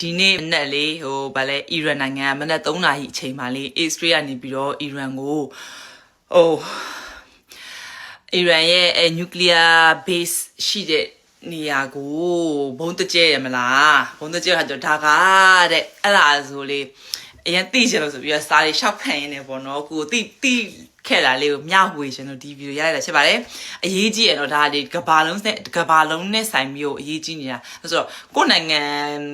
ဒီနေ့မနက်လေးဟိုဗာလဲအီရန်နိုင်ငံကမနက်3နာရီအချိန်မှာလေးအစ္စရေးကနေပြီးတော့အီရန်ကိုဟိုအီရန်ရဲ့အဲနျူကလ িয়ার ဘေ့စ်ရှိတဲ့နေရာကိုဘုံတကျဲရမလားဘုံတကျဲဟာတော့ဒါကတဲ့အဲ့ဒါဆိုလေအရင်သိချင်လို့ဆိုပြီးတော့စာတွေရှောက်ဖန်ရင်းနေပေါ့နော်ကိုတိတိ ခဲ့တာလေးကိုမျှဝေချင်လို့ဒီဗီဒီယိုရိုက်ရတာဖြစ်ပါတယ်အရေးကြီးရတော့ဒါဒီကဘာလုံးနဲ့ကဘာလုံးနဲ့ဆိုင်ပြီးတော့အရေးကြီးနေတာဆိုတော့ကိုယ့်နိုင်ငံ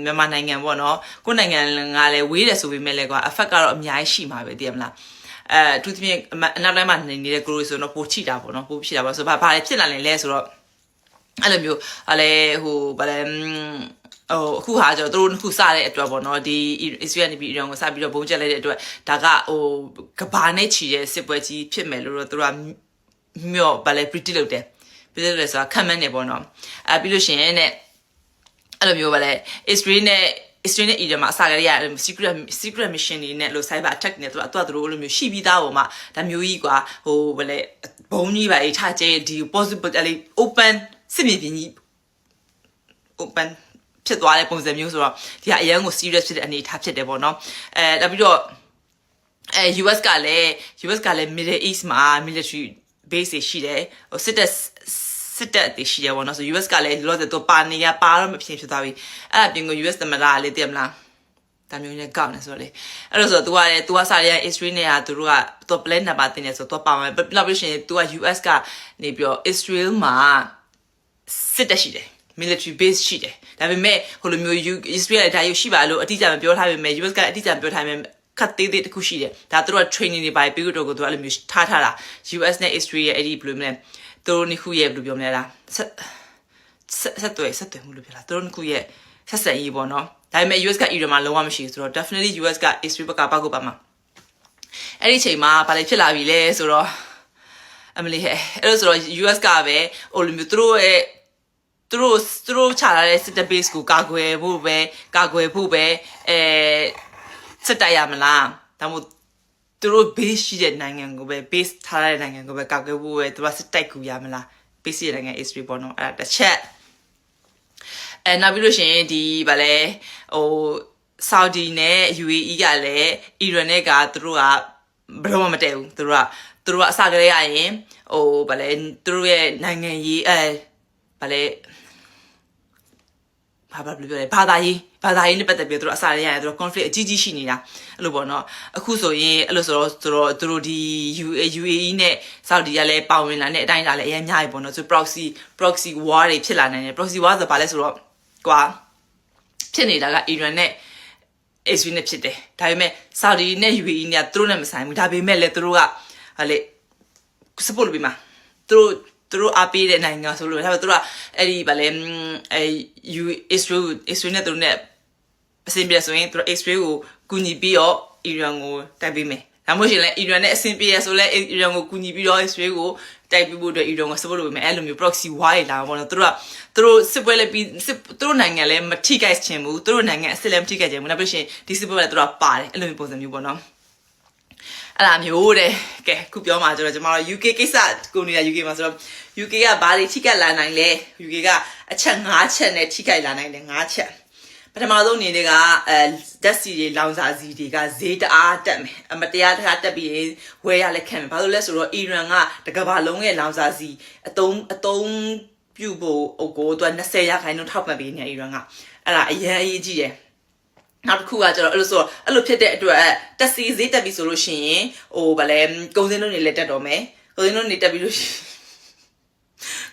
မြန်မာနိုင်ငံပေါ့နော်ကိုယ့်နိုင်ငံကလည်းဝေးတယ်ဆိုပေမဲ့လည်းကွာ effect ကတော့အများကြီးရှိမှာပဲသိရမလားအဲသူသဖြင့်အနောက်တိုင်းမှာနေနေတဲ့ကိုရီဆိုတော့ပိုချိတာပေါ့နော်ပိုချိတာပေါ့ဆိုတော့ဘာလဲဖြစ်လာလဲလဲဆိုတော့ အဲ့လိုမျိုးအလဲဟိုဗာလဲဟိုအခုဟာကျတော့သူတို့နှစ်ခုစတဲ့အတွက်ပေါ့နော်ဒီ Israel နေပြီး Iran ကိုစပြီးတော့ဘုံကျက်လိုက်တဲ့အတွက်ဒါကဟိုကဘာနဲ့ချီတဲ့စစ်ပွဲကြီးဖြစ်မယ်လို့တော့သူတို့ကမြော့ဗာလဲ predict လုပ်တယ် predict လုပ်ဆိုတာခံမှန်းနေပေါ့နော်အဲပြီးလို့ရှိရင်နဲ့အဲ့လိုမျိုးဗာလဲ Israel နဲ့ Israel နဲ့ Iran မှာအစကတည်းက secret secret mission တွေနဲ့လို့ cyber attack နဲ့သူကသူကသူတို့အဲ့လိုမျိုးရှိပြီးသားပုံမှာဒါမျိုးကြီးကွာဟိုဗာလဲဘုံကြီးပါအေးထားကျဲဒီ possible အဲ့ open စစ်မြေပြင်ကြီး open ဖြစ်သွားတဲ့ပုံစံမျိုးဆိုတော့ဒီကအရန်ကို serious ဖြစ်တဲ့အနေအထားဖြစ်တယ်ပေါ့နော်အဲဒါပြီးတော့အဲ US ကလည်း US ကလည်း Middle East မှာ military base တွေရှိတယ်ဟိုစစ်တပ်စစ်တပ်တွေရှိတယ်ပေါ့နော်ဆို US ကလည်းလောဆယ်တော့ပါနေရပါတော့မဖြစ်ဖြစ်သွားပြီအဲ့ဒါပြင်ကို US သမ္မတကလည်းတည်မလားဒါမျိုးနဲ့ကောက်နေဆိုတော့လေအဲ့လိုဆိုတော့ तू ကလည်း तू ကစားရ Israel နဲ့ဟာသူတို့က तू plan နံပါတ်တင်နေဆိုတော့ तू ပါမယ်နောက်ပြီးရှင် तू က US ကနေပြီးတော့ Israel မှာ စစ်တပ်ရှိတယ် military base ရှိတယ်ဒါပေမဲ့ဟိုလိုမျိုး Israel ဒါရုပ်ရှိပါလို့အတိအကျမပြောထားပေမဲ့ US ကအတိအကျပြောထားပေမဲ့ခတ်သေးသေးတစ်ခုရှိတယ်ဒါသူတို့က training တွေပါပြီးတော့ကိုသူကအဲ့လိုမျိုးထားထားတာ US နဲ့ Israel ရဲ့အဲ့ဒီဘယ်လိုမလဲသူတို့နှစ်ခုရဲ့ဘယ်လိုပြောမလဲလားဆက်ဆက်တွေ့ဆက်တွေ့မှုလို့ပြောလားသူတို့နှစ်ခုရဲ့ဆက်ဆံရေးပေါ့နော်ဒါပေမဲ့ US က Iran မှာလုံးဝမရှိဘူးဆိုတော့ definitely US က Israel ဘက်ကပောက်ကိုပါမှာအဲ့ဒီချိန်မှာဘာလဲဖြစ်လာပြီလဲဆိုတော့ အမလီဟဲ့အဲ့လိုဆိုတော့ US ကပဲဟိုလိုမျိုးသူတို့ရဲ့သူတို့သူတို့ချလာတဲ့စစ်တပ် base ကိုကာကွယ်ဖို့ပဲကာကွယ်ဖို့ပဲအဲစစ်တိုက်ရမလားဒါမှမဟုတ်သူတို့ base ရှိတဲ့နိုင်ငံကိုပဲ base ထားတဲ့နိုင်ငံကိုပဲကာကွယ်ဖို့ပဲသူကစစ်တိုက်ကူရမလား base ရှိတဲ့နိုင်ငံ history ပေါ့နော်အဲ့ဒါတစ်ချက်အဲနောက်ပြီးလို့ရှိရင်ဒီဗာလဲဟို Saudi နဲ့ UAE ကလည်း Iran နဲ့ကသူတို့က ဘယ်တော့မှမတည့်ဘူးသူတို့ကသူတို့ကအစကတည်းကရင်ဟိုဗာလဲသူတို့ရဲ့နိုင်ငံရေးအဲဗာလဲဘာဘာပြောလဲဘာသာရေးဘာသာရေးနဲ့ပတ်သက်ပြီးသူတို့အစားရရတယ်သူတို့ conflict အကြီးကြီးရှိနေတာအဲ့လိုပေါ့နော်အခုဆိုရင်အဲ့လိုဆိုတော့သူတို့သူတို့ဒီ UAE နဲ့ Saudi ကလည်းပါဝင်လာတဲ့အတိုင်းလာလည်းအရင်များပြီပေါ့နော်ဆို proxy proxy war တွေဖြစ်လာနိုင်တယ် proxy war ဆိုဘာလဲဆိုတော့ကွာဖြစ်နေတာက Iran နဲ့ Israel နဲ့ဖြစ်တယ်ဒါပေမဲ့ Saudi နဲ့ UAE နဲ့သူတို့နဲ့မဆိုင်ဘူးဒါပေမဲ့လည်းသူတို့ကဟာလေ support လုပ်ပြီးမှာသူတို့သူတို့အားပေးတဲ့နိုင်ငံဆိုလို့ဒါပေမဲ့သူတို့ကအဲ့ဒီဗာလဲအဲ U Israel Israel နဲ့သူတို့နဲ့အဆင်ပြေဆိုရင်သူတို့ Israel ကိုကူညီပြီးတော့ Iran ကိုတိုက်ပေးမယ်ဒါမှမဟုတ်ရှင်လဲ Iran နဲ့အဆင်ပြေရဆိုလဲ Iran ကိုကူညီပြီးတော့ Israel ကို တိုက်ပေးဖို့အတွက် Iran ကို support လုပ်ပေးမယ်အဲ့လိုမျိုး proxy war တွေလာမှာပေါ့နော်သူတို့ကသူတို့စစ်ပွဲလည်းပြီးစစ်သူတို့နိုင်ငံလည်းမထိခိုက်ချင်ဘူးသူတို့နိုင်ငံအစစ်လည်းမထိခိုက်ချင်ဘူးနောက်ပြီးရှင်ဒီစစ်ပွဲလည်းသူတို့ကပါတယ်အဲ့လိုမျိုးပုံစံမျိုးပေါ့နော်အဲ့လိုမျိုးတဲ့ကဲခုပြောမှာကျတော့ကျွန်တော်တို့ UK ကိစ္စကိုနေတာ UK မှာဆိုတော့ UK ကဘာတွေထိခိုက်လာနိုင်လဲ UK ကအချက်5ချက်နဲ့ထိခိုက်လာနိုင်တယ်5ချက် ပထမဆုံးအနေနဲ့ကအဲဓာတ်စီတွေလောင်စာစီတွေကဈေးတအားတက်မယ်အမတရားတရားတက်ပြီးဝယ်ရလဲခံမယ်ဘာလို့လဲဆိုတော့အီရန်ကတကဘာလုံးရဲ့လောင်စာစီအတုံးအတုံးပြုတ်ဖို့အကိုသူက20ရာခိုင်နှုန်းထောက်ပံ့ပေးနေအီရန်ကအဲ့ဒါအရင်အရေးကြီးတယ်နောက်တစ်ခုကကျတော့အဲ့လိုဆိုတော့အဲ့လိုဖြစ်တဲ့အတွက်တက်စီဈေးတက်ပြီဆိုလို့ရှိရင်ဟိုဗာလဲကုန်စည်နှုန်းတွေလည်းတက်တော့မယ်ကုန်စည်နှုန်းတွေတက်ပြီးလို့ရှိရင်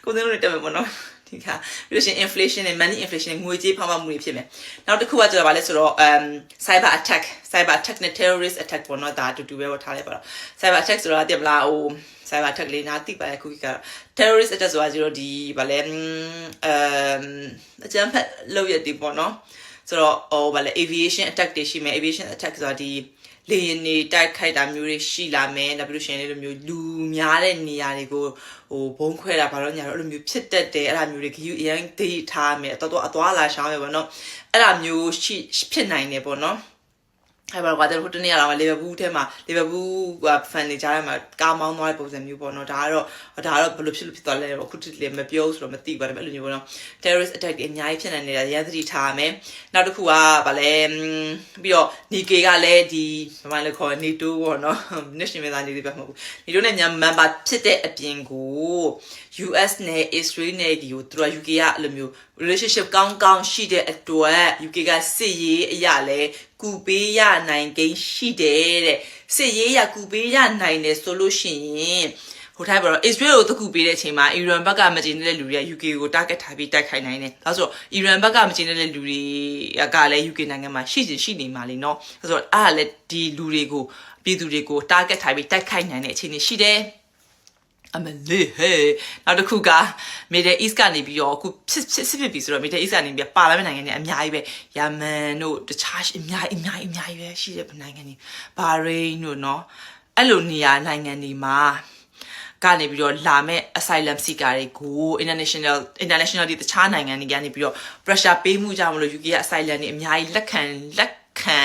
ကုန်စည်နှုန်းတွေတက်မယ်ပေါ့နော် ဒီကပြီးလို့ရှိရင် inflation နဲ့ money inflation ငွေကြေးဖောင်းပွားမှုတွေဖြစ်မယ်နောက်တစ်ခုကကျတော့ဗာလဲဆိုတော့ um cyber attack cyber attack နဲ့ terrorist attack ပေါ့နော်ဒါအတူတူပဲပေါ့ထားလိုက်ပါတော့ cyber attack ဆိုတော့တည်မလားဟို cyber attack လေးနားသိပါရဲ့ခုကတော့ terrorist attack ဆိုတာကျတော့ဒီဗာလဲ um အကြမ်းဖက်လုပ်ရတဲ့ပေါ့နော်ဆိုတော့ဟိုဗာလဲ aviation attack တွေရှိမယ် aviation attack ဆိုတာဒီ လေယာဉ်တွေတိုက်ခိုက်တာမျိုးတွေရှိလာမယ်နောက်ပြီးလို့ရှိရင်လည်းလိုမျိုးလူများတဲ့နေရာတွေကိုဟိုဘုံခွဲတာဘာလို့ညာတော့အဲ့လိုမျိုးဖြစ်တတ်တယ်အဲ့ဒါမျိုးတွေခယူအရင်ဒေးထားမယ်တော်တော်အသွားလာရှောင်းရပါတော့အဲ့ဒါမျိုးရှိဖြစ်နိုင်တယ်ပေါ့နော် အဲ့ဘာကွာတဲ့ဟိုတနေ့ကတော့လီဗာပူးထဲမှာလီဗာပူးကဖန်နေကြတဲ့မှာကားမောင်းသွားတဲ့ပုံစံမျိုးပေါ့နော်ဒါကတော့ဒါကတော့ဘယ်လိုဖြစ်လို့ဖြစ်သွားလဲတော့အခုထိလည်းမပြောဆိုတော့မသိပါဘူးအဲ့လိုမျိုးပေါ့နော် terrorist attack တွေအများကြီးဖြစ်နေနေတာရန်သတိထားရမယ်နောက်တစ်ခုကဗာလဲပြီးတော့ Nike ကလည်းဒီဘာမှလည်းခေါ် NATO ပေါ့နော် national သားနေသေးပဲမဟုတ်ဘူး NATO နဲ့မြန်မာ member ဖြစ်တဲ့အပြင်ကို US နဲ့ Israel နဲ့ဒီကိုသူတို့ UK ကအဲ့လိုမျိုး relationship ကောင်းကောင်းရှိတဲ့အတွက် UK ကစစ်ရေးအရာလဲ ကူပေးရနိုင်ကိန်းရှိတယ်တဲ့စစ်ရေးအရာကူပေးရနိုင်တယ်ဆိုလို့ရှိရင်ဟိုတိုင်းပါတော့ Israel ကိုတကူပေးတဲ့အချိန်မှာ Iran ဘက်ကမကျေနပ်တဲ့လူတွေက UK ကို target ထားပြီးတိုက်ခိုက်နိုင်တယ်။ဒါဆိုတော့ Iran ဘက်ကမကျေနပ်တဲ့လူတွေကလည်း UK နိုင်ငံမှာရှိချင်ရှိနေမှာလीเนาะ။ဒါဆိုတော့အားကလည်းဒီလူတွေကိုပြည်သူတွေကို target ထားပြီးတိုက်ခိုက်နိုင်တဲ့အခြေအနေရှိတယ်။ အမလေးဟဲ့နောက်တစ်ခုက Middle East ကနေပြီးတော့အခုဖြစ်ဖြစ်ဖြစ်ဖြစ်ပြီဆိုတော့ Middle East ကနေပြီးပါလာမယ့်နိုင်ငံတွေအများကြီးပဲယမန်တို့တခြားအများကြီးအများကြီးအများကြီးပဲရှိတဲ့နိုင်ငံတွေဘာရိန်းတို့เนาะအဲ့လိုနေရာနိုင်ငံတွေမှာကနေပြီးတော့လာမဲ့ asylum seeker တွေကို international international ဒီတခြားနိုင်ငံတွေကနေပြီးတော့ pressure ပေးမှုကြောင့်မလို့ UK က asylum တွေအများကြီးလက်ခံလက်ခံ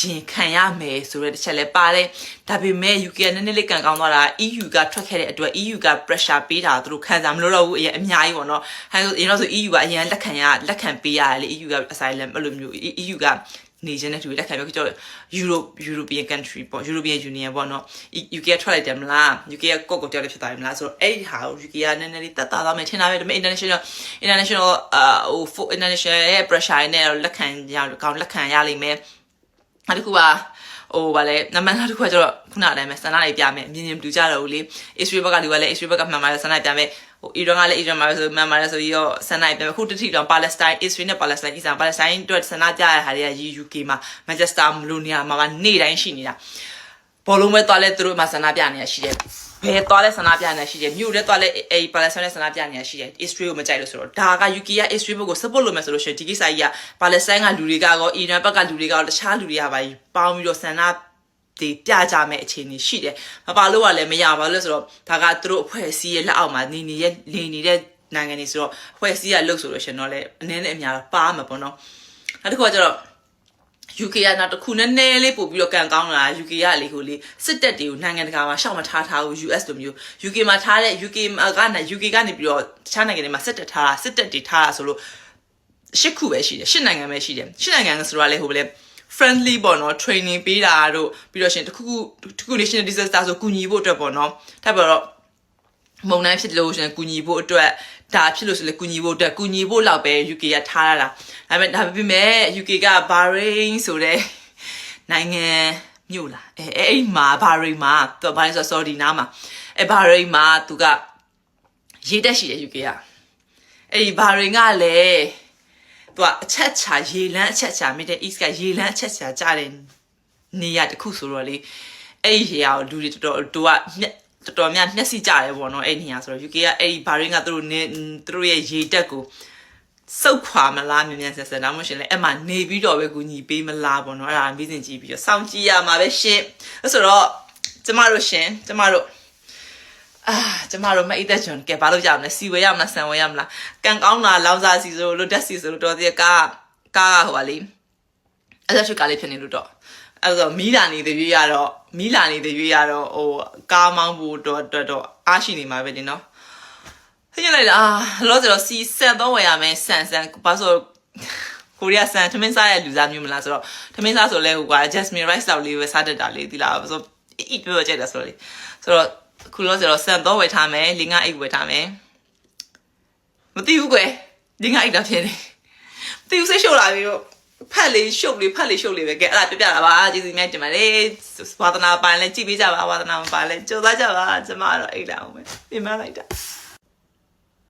ခြင်းခံရမယ်ဆိုတဲ့တစ်ချက်လည်းပါတယ်ဒါပေမဲ့ UK ကနည်းနည်းလေးကန်ကောင်းသွားတာ EU ကထွက်ခဲ့တဲ့အတွက် EU က pressure ပေးတာသူတို့ခံစားမလို့တော့ဘူးအရင်အများကြီးပေါ့နော်ဟဲ့ရင်တော့ဆို EU ကအရင်လက်ခံရလက်ခံပေးရတယ်လေ EU က asylum အဲ့လိုမျိုး EU ကနေခြင်းတဲ့သူတွေလက်ခံပြောကြောက် Europe European country ပေါ့ European Union ပေါ့နော် UK ကထွက်လိုက်တယ်မလား UK ကကော့ကော့တယောက်လေးဖြစ်သွားတယ်မလားဆိုတော့အဲ့ဒီဟာကို UK ကနည်းနည်းလေးတက်တာသွားမယ်ထင်တာပဲဒါပေမဲ့ international international အာဟို international ရဲ့ pressure နဲ့လက်ခံရကောင်းလက်ခံရလိမ့်မယ် အဲ့ဒီခုပါဟိုဗာလဲနံပါတ်နောက်တစ်ခုကကျတော့ခုနအတိုင်းပဲစန္ဒလိုက်ပြမယ်အမြင်မြင်တူကြတော့ဘူးလေ Israel ဘက်ကလူကလည်း Israel ဘက်ကမှန်ပါတယ်စန္ဒလိုက်ပြမယ်ဟို Iran ကလည်း Iran မှာဆိုမှန်ပါတယ်ဆိုပြီးတော့စန္ဒလိုက်ပြမယ်ခုတတိတော့ Palestine Israel နဲ့ Palestine အစ္စ Palestine အတွက်စန္ဒပြရတဲ့ဟာတွေက UK မှာ Manchester မလို့နေရာမှာနေ့တိုင်းရှိနေတာဘောလုံးပဲသွားလဲသူတို့မှာဆန္ဒပြနေရရှိတယ် ဘယ်သွားလဲဆန္ဒပြနေရှိတယ်မြို့ထဲသွားလဲအဲပါလက်စတိုင်းနဲ့ဆန္ဒပြနေရရှိတယ် Israel ကိုမကြိုက်လို့ဆိုတော့ဒါက UK က Israel ဘက်ကို support လုပ်မယ်ဆိုလို့ရှိရင်ဒီကိစ္စကြီးကပါလက်စတိုင်းကလူတွေကရော Iran ဘက်ကလူတွေကရောတခြားလူတွေကပါပေါင်းပြီးတော့ဆန္ဒဒီပြကြမဲ့အခြေအနေရှိတယ်မပါလို့ကလည်းမရပါဘူးလို့ဆိုတော့ဒါကသူတို့အဖွဲ့အစည်းရဲ့လက်အောက်မှာနေနေရဲ့နေနေတဲ့နိုင်ငံတွေဆိုတော့အဖွဲ့အစည်းကလှုပ်ဆိုလို့ရှင်တော့လေအနည်းနဲ့အများတော့ပါမှာပေါ့နော်နောက်တစ်ခုကကျတော့ UK ကနောက်တစ်ခုနည်းနည်းလေးပို့ပြီးတော့ကန်ကောင်းလာ UK ကလေဟိုလေစစ်တပ်တွေကိုနိုင်ငံတကာမှာရှောက်မထားထားဘူး US လိုမျိုး UK မှာထားတဲ့ UK ကန UK ကနေပြီးတော့တခြားနိုင်ငံတွေမှာစစ်တပ်ထားတာစစ်တပ်တွေထားတာဆိုလို့ရှစ်ခုပဲရှိတယ်ရှစ်နိုင်ငံပဲရှိတယ်ရှစ်နိုင်ငံဆိုတာလေဟိုလေ friendly ပေါ့နော် training ပေးတာတို့ပြီးတော့ရှင်တခုခုတခု national disaster ဆိုကူညီဖို့အတွက်ပေါ့နော်ထပ်ပြီးတော့မုံတိုင်းဖြစ်လို့ရှင်ကူညီဖို့အတွက် ဒါဖြစ်လို့ဆိုလေကူညီဖို့အတွက်ကူညီဖို့လောက်ပဲ UK ကထားရတာဒါပေမဲ့ဒါပေမဲ့ UK က Bahrain ဆိုတဲ့နိုင်ငံမြို့လားအဲအဲ့မှာ Bahrain မှာသူဘာလဲဆို Saudi နားမှာအဲ Bahrain မှာသူကရေးတက်ရှိတယ် UK ကအဲ့ဒီ Bahrain ကလည်းသူကအချက်ချာရေလန်းအချက်ချာ Middle East ကရေလန်းအချက်ချာကြားတယ်နေရတခုဆိုတော့လေအဲ့ဒီရေအောင်လူတွေတော်တော်သူက တော်တော်များမျက်စိကြတယ်ပေါ့နော်အဲ့နေရဆိုတော့ UK ကအဲ့ဒီဘာရင်းကသူတို့နေသူတို့ရဲ့ရေတက်ကိုစုတ်ခွာမလားမြန်မြန်ဆက်ဆက်ဒါမှမဟုတ်ရှင်လေအဲ့မှာနေပြီးတော့ပဲကူညီပေးမလားပေါ့နော်အဲ့ဒါမင်းစင်ကြည့်ပြီးတော့စောင့်ကြည့်ရမှာပဲရှင်အဲ့ဆိုတော့ကျမတို့ရှင်ကျမတို့အာကျမတို့မအိတ်သက်ချွန်ကဲဘာလို့ကြမလဲစီဝဲရမလားဆန်ဝဲရမလားကန်ကောင်းတာလောင်စာစီဆိုလို့တက်စီဆိုလို့တော်သေးကားကားဟိုပါလေအဲ့ဒါချွတ်ကားလေးဖြစ်နေလို့တော့ အဲ့တော့မီးလာနေတဲ့ရွေးရတော့မီးလာနေတဲ့ရွေးရတော့ဟိုကားမောင်းဖို့တော့တော့တော့အားရှိနေမှာပဲဒီနော်ဟင်းလိုက်တာလောဆိုတော့စီဆက်တော့ဝယ်ရမယ်ဆန်ဆန်ဘာဆိုကိုရီးယားဆန်ထမင်းစားရဲ့လူစားမျိုးမလားဆိုတော့ထမင်းစားဆိုလဲဟိုက Jasmine rice တောက်လေးပဲစားတတ်တာလေဒီလားဆိုအီပြောကြိုက်တာဆိုလေဆိုတော့ခုလောဆိုတော့ဆန်တော့ဝယ်ထားမယ်လင်းကအိတ်ဝယ်ထားမယ်မသိဘူးကွယ်လင်းကအိတ်တော့ဖြစ်နေမသိဘူးစိတ်ရှုပ်လာပြီတော့ ဖက်လေးရှုပ်လေးဖက်လေးရှုပ်လေးပဲကဲအဲ့ဒါပြပြတာပါကျေးဇူးများတင်ပါတယ်ဝါသနာပိုင်းလဲကြည့်ပေးကြပါဝါသနာမပိုင်းလဲကြိုးစားကြပါကျမတော့အိတ်လာအောင်ပဲပြင်မလိုက်တာ